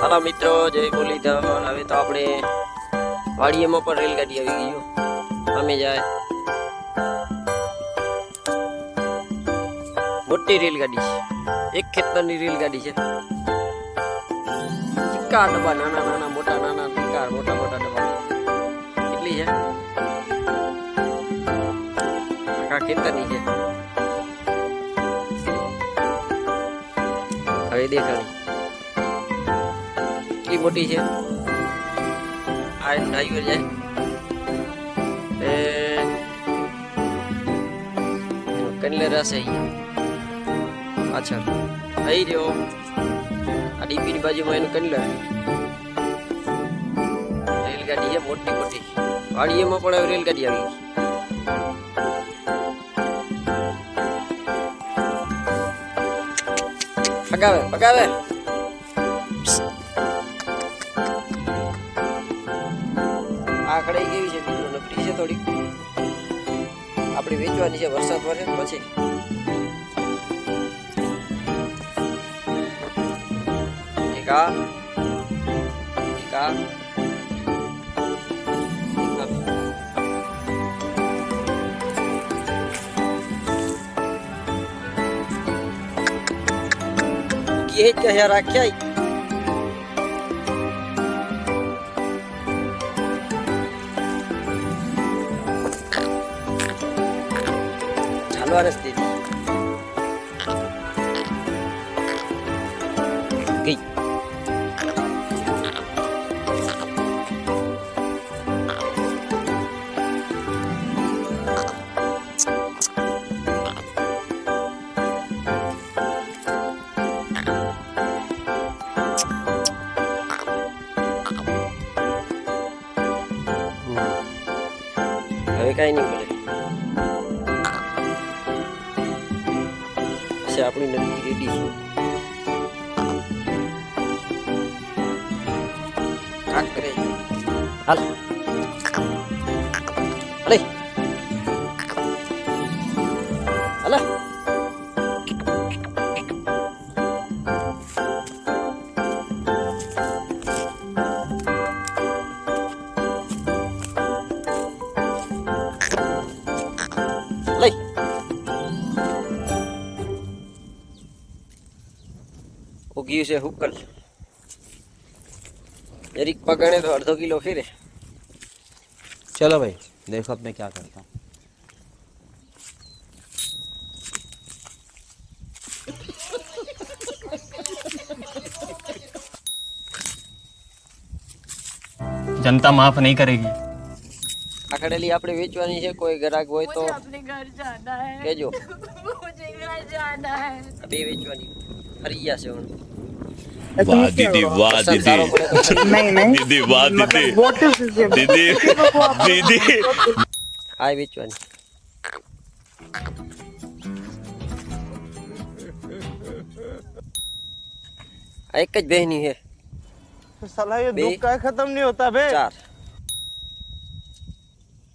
હાલો મિત્રો, જય મુરલીધર. હવે તો આપણે વાડીએમાં પણ રેલગાડી આવી ગઈ અમે જાય. મોટી રેલગાડી છે. એક ખેતરની રેલગાડી છે. ચિક્કા ડબ્બા, નાના નાના, મોટા, નાના ચિક્કા મોટા મોટા ડબ્બા. કેટલી છે? આખા ખેતરની છે. હવે દેખાડી કેટલી મોટી છે. આ ડ્રાઈવર જાય એ કનલેર રસ અહીંયા. પાછળ. થઈ રહ્યો. આ ડીપીની બાજુમાં એનું કેટલે? રેલગાડી છે, મોટી મોટી. વાડીએમાં પણ રેલગાડી આવી પગાવે પગાવે. આ એવી છે નકરી છે થોડી આપણે વેચવાની છે, વરસાદ વરે પછી. એક આ એક આ. એક રાખ્યા ચાલવા રસ્તે ગઈ હવે કાંઈ નહીં બોલે છે આપણી નદી રેડી છે. હાલ. અલે હાલ. ઉગ્યું છે હુકલ જરીક પગણે તો અડધો કિલો ફેરે चलो भाई देखो अब मैं क्या करता हूँ जनता माफ नहीं करेगी આખડેલી આપણે વેચવાની છે કોઈ ગ્રાહક હોય તો मुझे अपने घर जाना है કહેજો मुझे घर जाना है આ બે વેચવાની ફરી ગયા છે ਹੁਣ वाह दीदी वाह વરસાદ સારો दीदी પડે તો नहीं नहीं दीदी वाह दीदी what is this दीदी दीदी આ વેચવાની આ એક જ બહેની છે साला ये बे- दुख का खत्म नहीं होता बे ચાર